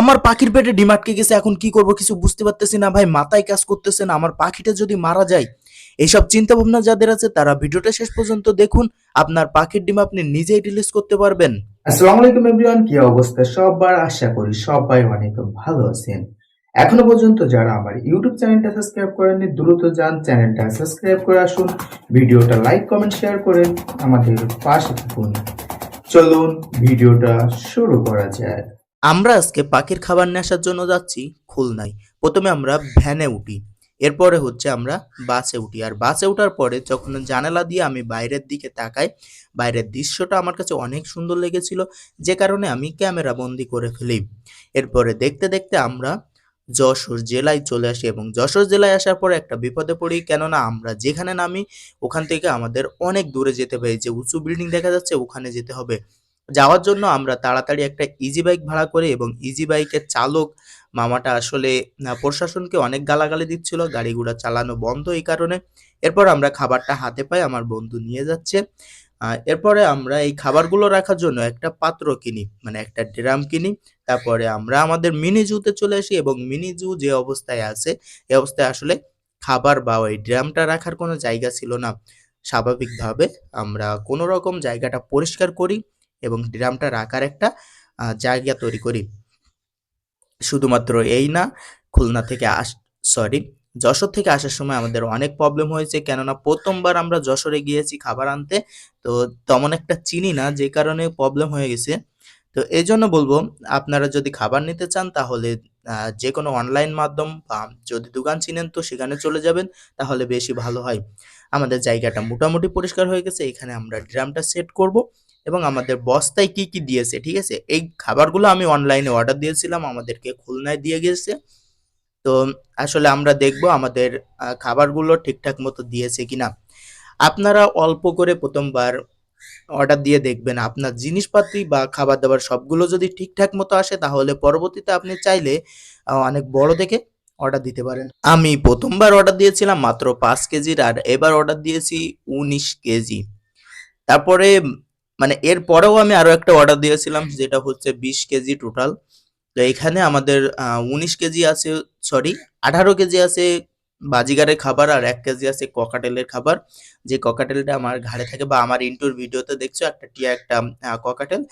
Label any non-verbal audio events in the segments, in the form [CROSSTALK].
আমার পাখির পেটে ডিম আটকে গেছে, এখন কি করব কিছু বুঝতে পারতেছি না। ভাই, মাথায় কাজ করতেছে না, আমার পাখিটা যদি মারা যায়, এইসব চিন্তা ভাবনা যাদের আছে, তারা ভিডিওটা শেষ পর্যন্ত দেখুন। আপনার পাখির ডিম আপনি নিজেই রিলিজ করতে পারবেন। আসসালামু আলাইকুম এভরিওয়ান কি অবস্থা? সবার আশা করি সবাই অনেক ভালো আছেন। এখনও পর্যন্ত যারা আমার ইউটিউব চ্যানেলটা সাবস্ক্রাইব করেননি, দ্রুত যান চ্যানেলটা সাবস্ক্রাইব করে আসুন। ভিডিওটা লাইক কমেন্ট শেয়ার করে আমাদের পাশে থাকুন। চলুন, ভিডিওটা শুরু করা যায় আমরা আজকে পাখির খাবার নিয়ে আসার জন্য যাচ্ছি খুলনায়। প্রথমে আমরা ভ্যানে উঠি, এরপরে হচ্ছে আমরা বাসে উঠি। আর বাসে ওঠার পরে যখন জানালা দিয়ে আমি বাইরের দিকে তাকাই, বাইরের দৃশ্যটা আমার কাছে অনেক সুন্দর লেগেছিল, যে কারণে আমি ক্যামেরা বন্দি করে ফেলি। এরপরে দেখতে দেখতে আমরা যশোর জেলায় চলে আসি এবং যশোর জেলায় আসার পরে একটা বিপদে পড়ি, কেননা আমরা যেখানে নামি, ওখান থেকে আমাদের অনেক দূরে যেতে হবে যে উঁচু বিল্ডিং দেখা যাচ্ছে, ওখানে যেতে হবে। যাওয়ার জন্য আমরা তাড়াতাড়ি একটা ইজি বাইক ভাড়া করি এবং ইজি বাইকের চালক মামাটা আসলে প্রশাসনকে অনেক গালাগালি দিচ্ছিল, গাড়ি চালানো বন্ধ এই কারণে। এরপর আমরা খাবারটা হাতে পাই আমার বন্ধু নিয়ে যাচ্ছে। এরপরে আমরা এই খাবারগুলো রাখার জন্য একটা পাত্র কিনি মানে একটা ড্রাম কিনি। তারপরে আমরা আমাদের মিনি জুতে চলে আসি এবং মিনি জু যে অবস্থায় আছে এই অবস্থায় আসলে খাবার বা ওই ড্রামটা রাখার কোনো জায়গা ছিল না। স্বাভাবিকভাবে আমরা কোনো রকম জায়গাটা পরিষ্কার করি। এবং ড্রামটা রাখার একটা জায়গা তৈরি করি। শুধুমাত্র এই না, খুলনা থেকে আস সরি যশোর থেকে আসার সময় আমাদের অনেক প্রবলেম হয়েছে। কেননা প্রথমবার আমরা যশোরে গিয়েছি খাবার আনতে, তো তেমন একটা চিনি না, যে কারণে প্রবলেম হয়ে গেছে। তো এই জন্য বলব, আপনারা যদি খাবার নিতে চান, তাহলে যে কোনো অনলাইন মাধ্যম বা যদি দোকান চিনেন, তো সেখানে চলে যাবেন, তাহলে বেশি ভালো হয়। আমাদের জায়গাটা মোটামুটি পরিষ্কার হয়ে গেছে, এখানে আমরা ড্রামটা সেট করব। এবং আমাদের বস্তায় কি কি দিয়েছে, ঠিক আছে? এই খাবারগুলো আমি অনলাইনে অর্ডার দিয়েছিলাম, আমাদেরকে খুলনায় দিয়ে গেছে। তো আসলে আমরা দেখব আমাদের খাবারগুলো ঠিকঠাক মতো দিয়েছে কিনা। আপনারা অল্প করে প্রথমবার অর্ডার দিয়ে দেখবেন। আপনার জিনিসপাতি বা খাবার দাবার সবগুলো যদি ঠিকঠাক মতো আসে, তাহলে পরবর্তীতে আপনি চাইলে অনেক বড় দেখে অর্ডার দিতে পারেন। আমি প্রথমবার অর্ডার দিয়েছিলাম মাত্র পাঁচ কেজির, আর এবার অর্ডার দিয়েছি উনিশ কেজি। তারপরে মানে এর পরেও আমি আরও একটা অর্ডার দিয়েছিলাম, যেটা হচ্ছে বিশ কেজি টোটাল তো এখানে আমাদের উনিশ কেজি আছে সরি আঠারো কেজি আছে বাজিগারের খাবার আর এক কেজি আছে ককাটেলের খাবার। যে ককাটেলটা আমার ঘাড়ে থাকে বা আমার ইন্টুর ভিডিওতে দেখছ, একটা টিয়া, একটা ককাটেল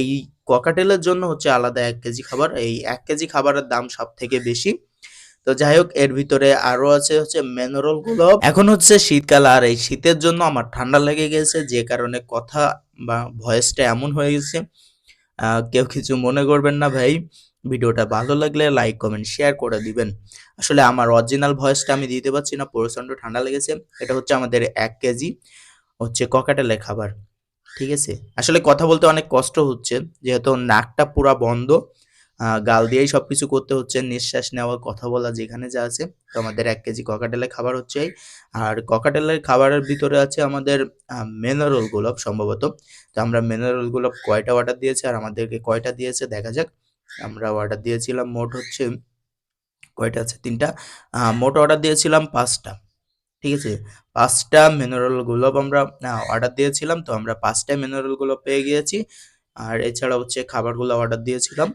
এই ককাটেলের জন্য হচ্ছে আলাদা এক কেজি খাবার। এই এক কেজি খাবারের দাম সব থেকে বেশি। তো যাই হোক, এর ভিতরে আরও আছে হচ্ছে মেনরলগুলো এখন হচ্ছে শীতকাল, আর এই শীতের জন্য আমার ঠান্ডা লেগে গেছে, যে কারণে কথা বা ভয়েসটা এমন হয়ে গেছে কেউ কিছু মনে করবেন না ভাই, ভিডিওটা ভালো লাগলে লাইক কমেন্ট শেয়ার করে দিবেন। আসলে আমার অরিজিনাল ভয়েসটা আমি দিতে পারছি না, প্রচণ্ড ঠান্ডা লেগেছে, এটা হচ্ছে আমাদের এক কেজি, হচ্ছে ককাটেলের খাবার, ঠিক আছে? আসলে কথা বলতে অনেক কষ্ট হচ্ছে, যেহেতু নাকটা পুরা বন্ধ গাল দিয়েই সবকিছু করতে হচ্ছে, নিঃশ্বাস নেওয়া, কথা বলা, যেখানে যা আছে। তো আমাদের এক কেজি ককাটেলের খাবার হচ্ছে। আর ককাটেলের খাবারের ভিতরে আছে আমাদের মিনারেল গোলাপ সম্ভবত। তো আমরা মিনারেল গোলাপ কয়টা অর্ডার দিয়েছি আর আমাদেরকে কয়টা দিয়েছে দেখা যাক। আমরা অর্ডার দিয়েছিলাম মোট হচ্ছে, কয়টা আছে? তিনটা। মোট অর্ডার দিয়েছিলাম পাঁচটা। ঠিক আছে? পাঁচটা মিনারেল গোলাপ আমরা অর্ডার দিয়েছিলাম। তো আমরা পাঁচটা মিনারেল গোলাপ পেয়ে গিয়েছি। আর এছাড়া হচ্ছে খাবারগুলো অর্ডার দিয়েছিলাম।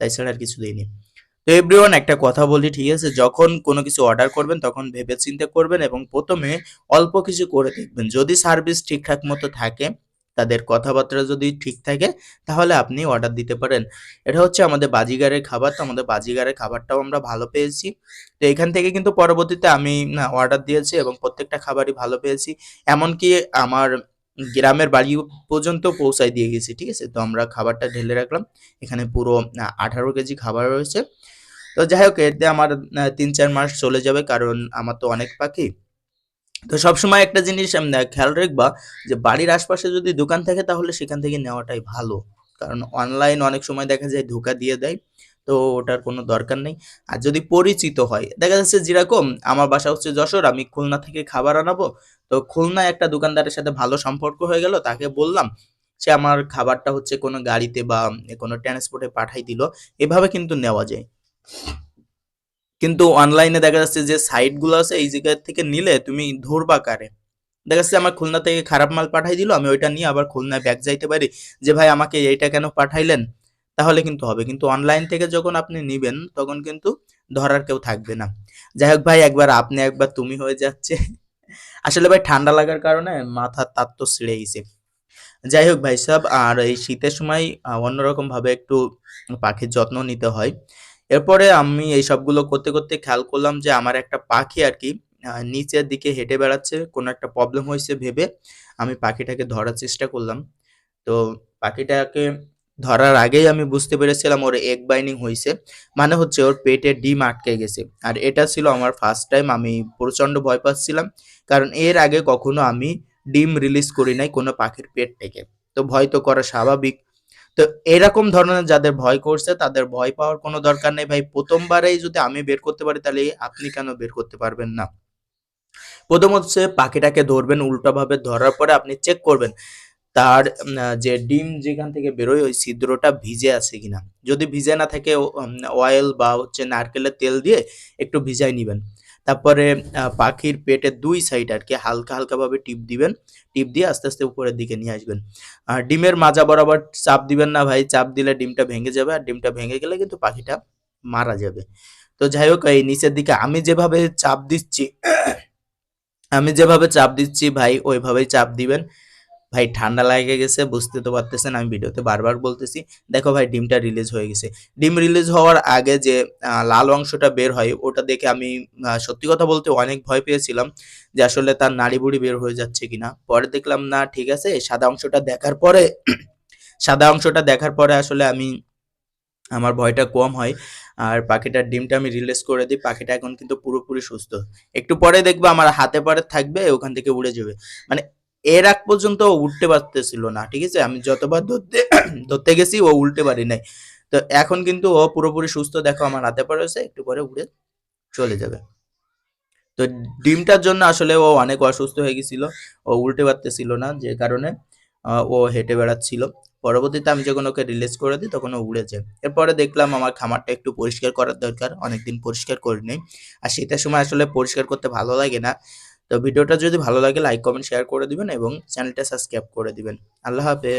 তাই ছাড়া আর কিছু দিইনি। তো এভরিওয়ান একটা কথা বলি, ঠিক আছে? যখন কোনো কিছু অর্ডার করবেন, তখন ভেবে চিন্তে করবেন এবং প্রথমে অল্প কিছু করে দেখবেন। যদি সার্ভিস ঠিকঠাক মতো থাকে, তাদের কথাবার্তা যদি ঠিক থাকে, তাহলে আপনি অর্ডার দিতে পারেন। এটা হচ্ছে আমাদের বাজিগারের খাবার। তো আমাদের বাজিগারের খাবারটাও আমরা ভালো পেয়েছি। তো এখান থেকে কিন্তু পরবর্তীতে আমি, না অর্ডার দিয়েছি এবং প্রত্যেকটা খাবারই ভালো পেয়েছি। এমনকি আমার গ্রামের বাড়ি পর্যন্ত পৌঁছায় দিয়ে গেছি, ঠিক আছে? তো আমরা খাবারটা ঢেলে রাখলাম। এখানে পুরো আঠারো কেজি খাবার রয়েছে। তো যাই হোক এতে আমার তিন চার মাস চলে যাবে, কারণ আমার তো অনেক পাখি। তো সবসময় একটা জিনিস খেয়াল রাখবা যে, বাড়ির আশপাশে যদি দোকান থাকে, তাহলে সেখান থেকে নেওয়াটাই ভালো। কারণ অনলাইন অনেক সময় দেখা যায়, ধোকা দিয়ে দেয়। তো ওটার কোনো দরকার নেই। আর যদি পরিচিত হয়, দেখা যাচ্ছে যেরকম আমার বাসা হচ্ছে যশোর, আমি খুলনা থেকে খাবার আনাবো। তো খুলনায় একটা দোকানদারের সাথে ভালো সম্পর্ক হয়ে গেল, তাকে বললাম, সে আমার খাবারটা হচ্ছে কোনো গাড়িতে বা কোনো ট্রান্সপোর্টে পাঠাই দিল, এভাবে কিন্তু নেওয়া যায়। কিন্তু অনলাইনে দেখা যাচ্ছে যে সাইটগুলো আছে, এই জায়গা থেকে নিলে তুমি ধরবা কারে? দেখা যাচ্ছে আমার খুলনা থেকে খারাপ মাল পাঠাই দিল, আমি ওইটা নিয়ে আবার খুলনায় ব্যাগ যাইতে পারি, যে ভাই আমাকে এইটা কেন পাঠাইলেন? তাহলে কিন্তু হবে। কিন্তু অনলাইন থেকে যখন আপনি নিবেন, তখন কিন্তু ধরার কেউ থাকবে না। যাই হোক ভাই, একবার আপনি একবার তুমি হয়ে যাচ্ছে। আসলে ভাই, ঠান্ডা লাগার কারণে মাথার তার তো ছিঁড়ে গেছে যাই হোক ভাই সাহেব আর এই শীতের সময় অন্যরকম ভাবে একটু পাখির যত্ন নিতে হয়। এরপরে আমি এই সবগুলো করতে করতে খেয়াল করলাম যে আমার একটা পাখি আর কি নিচের দিকে হেঁটে বেড়াচ্ছে, কোনো একটা প্রবলেম হয়েছে ভেবে আমি পাখিটাকে ধরার চেষ্টা করলাম। তো পাখিটাকে ধরার আগেই আমি বুঝতে পেরেছিলাম ওর এগ বাইনিং হয়েছে মানে হচ্ছে ওর পেটে ডিম আটকে গেছে। আর এটা ছিল আমার ফার্স্ট টাইম আমি প্রচণ্ড ভয় পাচ্ছিলাম। কারণ এর আগে কখনো আমি ডিম রিলিজ করি নাই কোনো পাখির পেট থেকে। তো ভয় তো করা স্বাভাবিক। তো এরকম ধরনের যাদের ভয় করছে, তাদের ভয় পাওয়ার কোনো দরকার নেই। ভাই, প্রথমবারেই যদি আমি বের করতে পারি, তাহলে আপনি কেন বের করতে পারবেন না? প্রথম হচ্ছে পাখিটাকে ধরবেন, উল্টাভাবে ধরার পরে আপনি চেক করবেন। তার যে ডিম যেখান থেকে বেরোয়, ওই ছিদ্রটা ভিজে আছে কিনা। যদি ভিজে না থাকে অয়েল বা হচ্ছে নারকেলের তেল দিয়ে একটু ভিজাই নিবেন। তারপরে পাখির পেটের দুই সাইড আর কি হালকা হালকা ভাবে টিপ দিবেন। টিপ দিয়ে আস্তে আস্তে উপরের দিকে নিয়ে আসবেন। আর ডিমের মাজা বরাবর চাপ দিবেন না ভাই। চাপ দিলে ডিমটা ভেঙে যাবে আর ডিমটা ভেঙে গেলে কিন্তু পাখিটা মারা যাবে। তো যাই হোক, এই নিচের দিকে আমি যেভাবে চাপ দিচ্ছি, [COUGHS] আমি যেভাবে চাপ দিচ্ছি ভাই, ওইভাবেই চাপ দিবেন। ভাই ঠান্ডা লাগে গেছে, বুঝতে তো পারতেছেন, আমি ভিডিওতে বারবার বলতেছি। দেখো ভাই, ডিমটা রিলিজ হয়ে গেছে। ডিম রিলিজ হওয়ার আগে যে লাল অংশটা বের হয়, ওটা দেখে আমি সত্যি কথা বলতে অনেক ভয় পেয়েছিলাম যে আসলে তার নাড়ি বুড়ি বের হয়ে যাচ্ছে কিনা। পরে দেখলাম, না, ঠিক আছে, সাদা অংশটা দেখার পরে, সাদা অংশটা দেখার পরে আসলে আমি, আমার ভয়টা কম হয়। আর পাখিটার ডিমটা আমি রিলিজ করে দিই, পাখিটা এখন কিন্তু পুরোপুরি সুস্থ। একটু পরে দেখব আমার হাতে পারে থাকবে, ওখান থেকে উড়ে যাবে। মানে এর আগ পর্যন্ত ও উঠতে পারতেছিল না, ঠিক আছে? আমি যতবার ধরতে [CLEARS THROAT] ধরতে গেছি, ও উল্টে পারি নাই। তো এখন কিন্তু ও পুরোপুরি সুস্থ, দেখো আমার হাতে পড়ে আছে একটু পরে উড়ে চলে যাবে। তো ডিমটার জন্য আসলে ও অনেক অসুস্থ হয়ে গেছিল, ও উল্টে পারতেছিল না, যে কারণে ও হেঁটে বেড়াচ্ছিল। পরবর্তীতে আমি যখন ওকে রিলিজ করে দিই, তখন ও উড়েছে এরপরে দেখলাম আমার খামারটা একটু পরিষ্কার করার দরকার, অনেকদিন পরিষ্কার করিনি। আর শীতের সময় আসলে পরিষ্কার করতে ভালো লাগে না। তো ভিডিওটা যদি ভালো লাগে লাইক কমেন্ট শেয়ার করে দিবেন এবং চ্যানেলটা সাবস্ক্রাইব করে দিবেন। আল্লাহ হাফেজ।